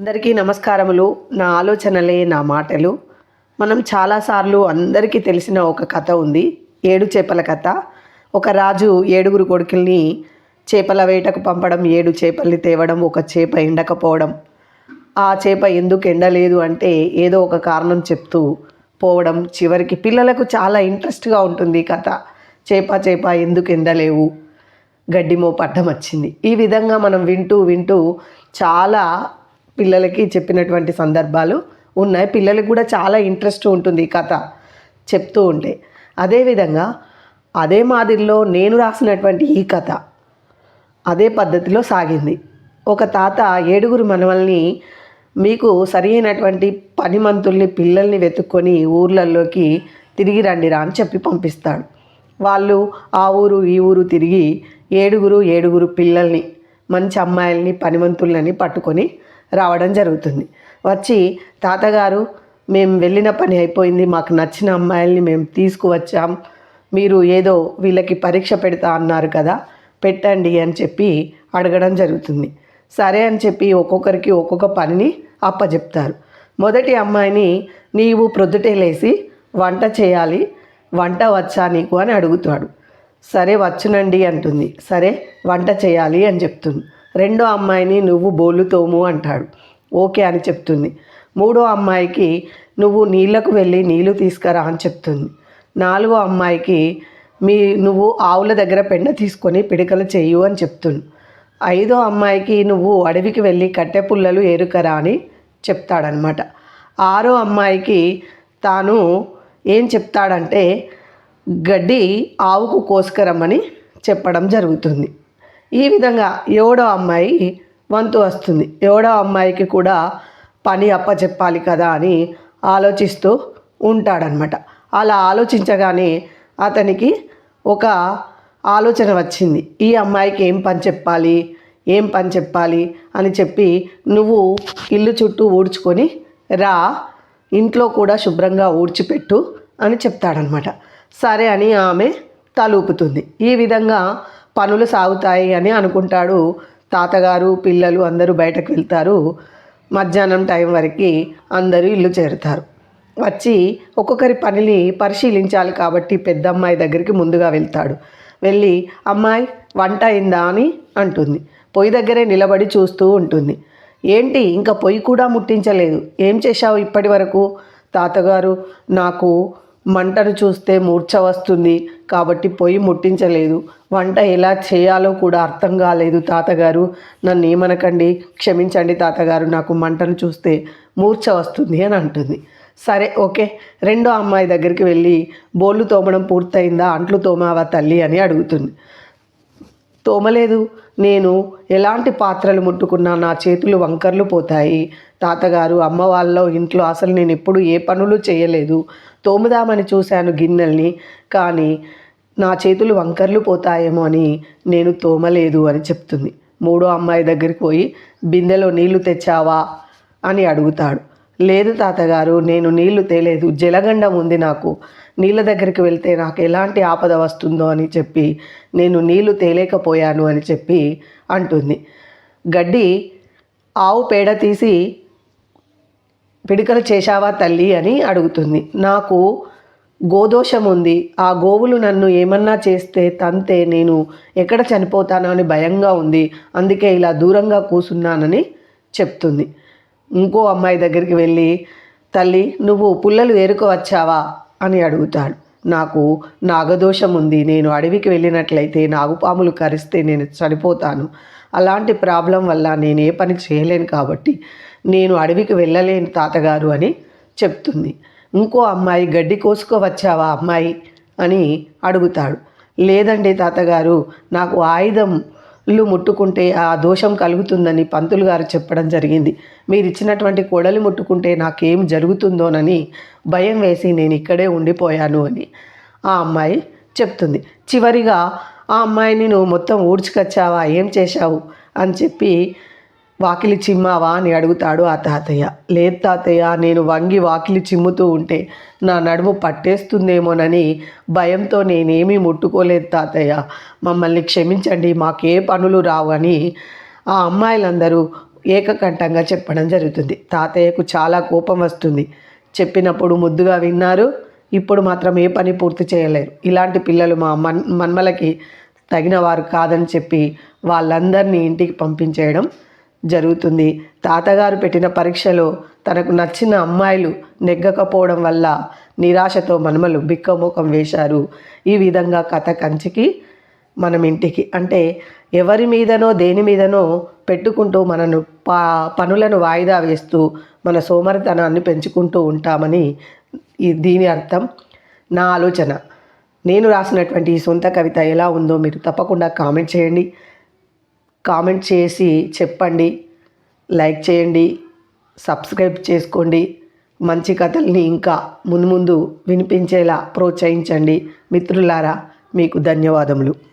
అందరికీ నమస్కారములు. నా ఆలోచనలే నా మాటలు. మనం చాలాసార్లు అందరికీ తెలిసిన ఒక కథ ఉంది. ఏడు చేపల కథ. ఒక రాజు ఏడుగురు కొడుకుల్ని చేపల వేటకు పంపడం ఏడు చేపల్ని తేవడం ఒక చేప ఎండకపోవడం. ఆ చేప ఎందుకు ఎండలేదు అంటే ఏదో ఒక కారణం చెప్తూ పోవడం చివరికి పిల్లలకు చాలా ఇంట్రెస్ట్గా ఉంటుంది ఈ కథ. చేప చేప ఎందుకు ఎండలేవు? గడ్డిమో పడ్డం వచ్చింది. ఈ విధంగా మనం వింటూ వింటూ చాలా పిల్లలకి చెప్పినటువంటి సందర్భాలు ఉన్నాయి. పిల్లలకు కూడా చాలా ఇంట్రెస్ట్ ఉంటుంది ఈ కథ చెప్తూ ఉంటే. అదేవిధంగా అదే మాదిరిలో నేను రాసినటువంటి ఈ కథ అదే పద్ధతిలో సాగింది. ఒక తాత ఏడుగురు మనవల్ని మీకు సరి అయినటువంటి పనిమంతుల్ని పిల్లల్ని వెతుక్కొని ఊర్లలోకి తిరిగి రండిరా అని చెప్పి పంపిస్తాడు. వాళ్ళు ఆ ఊరు ఈ ఊరు తిరిగి ఏడుగురు ఏడుగురు పిల్లల్ని మంచి అమ్మాయిల్ని పనిమంతులని పట్టుకొని రావడం జరుగుతుంది. వచ్చి తాతగారు మేము వెళ్ళిన పని అయిపోయింది. మాకు నచ్చిన అమ్మాయిల్ని మేము తీసుకువచ్చాం. మీరు ఏదో వీళ్ళకి పరీక్ష పెడతా అన్నారు కదా పెట్టండి అని చెప్పి అడగడం జరుగుతుంది. సరే అని చెప్పి ఒక్కొక్కరికి ఒక్కొక్క పనిని అప్పచెప్తారు మొదటి అమ్మాయిని నీవు ప్రొద్దుటే లేచి వంట చేయాలి. వంట వచ్చా నీకు అని అడుగుతాడు. సరే వచ్చునండి అంటుంది. సరే వంట చేయాలి అని చెప్తుంది. రెండో అమ్మాయిని నువ్వు బోలుతోము అంటాడు. ఓకే అని చెప్తుంది. మూడో అమ్మాయికి నువ్వు నీళ్ళకు వెళ్ళి నీళ్ళు తీసుకురా అని చెప్తుంది. నాలుగో అమ్మాయికి మీ నువ్వు ఆవుల దగ్గర పెండ తీసుకొని పిడికలు చేయు అని చెప్తుంది. ఐదో అమ్మాయికి నువ్వు అడవికి వెళ్ళి కట్టె పుల్లలు ఏరుకరా అని చెప్తాడనమాట. ఆరో అమ్మాయికి తాను ఏం చెప్తాడంటే గడ్డి ఆవుకు కోసుకరమ్మని చెప్పడం జరుగుతుంది. ఈ విధంగా ఏడో అమ్మాయి వంతు వస్తుంది. ఏడో అమ్మాయికి కూడా పని అప్పచెప్పాలి కదా అని ఆలోచిస్తూ ఉంటాడనమాట అలా ఆలోచించగానే అతనికి ఒక ఆలోచన వచ్చింది. ఈ అమ్మాయికి ఏం పని చెప్పాలి? ఏం పని చెప్పాలి? అని చెప్పి నువ్వు ఇల్లు చుట్టూ ఊడ్చుకొని రా ఇంట్లో కూడా శుభ్రంగా ఊడ్చిపెట్టు అని చెప్తాడనమాట సరే అని ఆమె తలూపుతుంది. ఈ విధంగా పనులు సాగుతాయి అని అనుకుంటాడు. తాతగారు పిల్లలు అందరూ బయటకు వెళ్తారు. మధ్యాహ్నం టైం వరకు అందరూ ఇల్లు చేరుతారు. వచ్చి ఒక్కొక్కరి పనిని పరిశీలించాలి కాబట్టి పెద్ద అమ్మాయి దగ్గరికి ముందుగా వెళ్తాడు. వెళ్ళి అమ్మాయి వంట అయిందా? అని అంటుంది. పొయ్యి దగ్గరే నిలబడి చూస్తూ ఉంటుంది. ఏంటి ఇంకా పొయ్యి కూడా ముట్టించలేదు. ఏం చేశావు ఇప్పటి వరకు? తాతగారు నాకు మంటను చూస్తే మూర్ఛ వస్తుంది. కాబట్టి పొయ్యి ముట్టించలేదు. వంట ఎలా చేయాలో కూడా అర్థం కాలేదు తాతగారు. నన్ను ఏమనకండి క్షమించండి తాతగారు నాకు మంటను చూస్తే మూర్ఛ వస్తుంది అని అంటుంది. సరే ఓకే. రెండో అమ్మాయి దగ్గరికి వెళ్ళి బోళ్ళు తోమడం పూర్తయిందా? అంట్లు తోమావా తల్లి అని అడుగుతుంది. తోమలేదు. నేను ఎలాంటి పాత్రలు ముట్టుకున్నా నా చేతులు వంకర్లు పోతాయి. తాతగారు అమ్మ వాళ్ళ ఇంట్లో అసలు నేను ఎప్పుడు ఏ పనులు చేయలేదు. తోముదామని చూశాను గిన్నెల్ని. కానీ నా చేతులు వంకర్లు పోతాయేమో అని నేను తోమలేదు అని చెప్తుంది. మూడో అమ్మాయి దగ్గరికి పోయి బిందెలో నీళ్ళు తెచ్చావా? అని అడుగుతాడు. లేదు తాతగారు నేను నీళ్ళు తేలేదు. జలగండం ఉంది నాకు. నీళ్ళ దగ్గరికి వెళ్తే నాకు ఎలాంటి ఆపద వస్తుందో అని చెప్పి నేను నీళ్ళు తేలేకపోయాను అని చెప్పి అంటుంది. గడ్డి ఆవు పేడ తీసి పిడికలు చేశావా తల్లి? అని అడుగుతుంది. నాకు గోదోషం ఉంది ఆ గోవులు నన్ను ఏమన్నా చేస్తే తంతే నేను ఎక్కడ చనిపోతానో అని భయంగా ఉంది. అందుకే ఇలా దూరంగా కూసున్నానని చెప్తుంది. ఇంకో అమ్మాయి దగ్గరికి వెళ్ళి తల్లి నువ్వు పుల్లలు ఏరుకోవచ్చావా అని అడుగుతాడు. నాకు నాగదోషం ఉంది నేను అడవికి వెళ్ళినట్లయితే నాగుపాములు కరిస్తే నేను చనిపోతాను. అలాంటి ప్రాబ్లం వల్ల నేను ఏ పని చేయలేను కాబట్టి నేను అడవికి వెళ్ళలేను తాతగారు అని చెప్తుంది. ఇంకో అమ్మాయి గడ్డి కోసుకోవచ్చావా అమ్మాయి? అని అడుగుతాడు. లేదండి తాతగారు నాకు ఆయుధంలు ముట్టుకుంటే ఆ దోషం కలుగుతుందని పంతులు గారు చెప్పడం జరిగింది. మీరు ఇచ్చినటువంటి కొడలు ముట్టుకుంటే నాకేం జరుగుతుందోనని భయం వేసి నేను ఇక్కడే ఉండిపోయాను అని ఆ అమ్మాయి చెప్తుంది. చివరిగా ఆ అమ్మాయిని నువ్వు మొత్తం ఊడ్చుకొచ్చావా? ఏం చేశావు? అని చెప్పి వాకిలి చిమ్మావా అని అడుగుతాడు ఆ తాతయ్య. లేదు తాతయ్య నేను వంగి వాకిలి చిమ్ముతూ ఉంటే నా నడుము పట్టేస్తుందేమోనని భయంతో నేనేమీ ముట్టుకోలేదు తాతయ్య. మమ్మల్ని క్షమించండి మాకే పనులు రావు అని ఆ అమ్మాయిలందరూ ఏకకంఠంగా చెప్పడం జరుగుతుంది. తాతయ్యకు చాలా కోపం వస్తుంది. చెప్పినప్పుడు ముద్దుగా విన్నారు ఇప్పుడు మాత్రం ఏ పని పూర్తి చేయలేరు. ఇలాంటి పిల్లలు మా మన్ మన్మలకి తగిన వారు కాదని చెప్పి వాళ్ళందరినీ ఇంటికి పంపించేయడం జరుగుతుంది. తాతగారు పెట్టిన పరీక్షలో తనకు నచ్చిన అమ్మాయిలు నెగ్గకపోవడం వల్ల నిరాశతో మనమలు బిక్కమోకం వేశారు. ఈ విధంగా కథ కంచికి మనం ఇంటికి అంటే ఎవరి మీదనో దేని మీదనో పెట్టుకుంటూ మనను పా పనులను వాయిదా వేస్తూ మన సోమరితనాన్ని పెంచుకుంటూ ఉంటామని ఈ దీని అర్థం. నా ఆలోచన. నేను రాసినటువంటి ఈ సొంత కవిత ఎలా ఉందో మీరు తప్పకుండా కామెంట్ చేయండి. కామెంట్ చేసి చెప్పండి లైక్ చేయండి సబ్స్క్రైబ్ చేసుకోండి. మంచి కథల్ని ఇంకా ముందు ముందు వినిపించేలా ప్రోత్సహించండి. మిత్రులారా మీకు ధన్యవాదములు.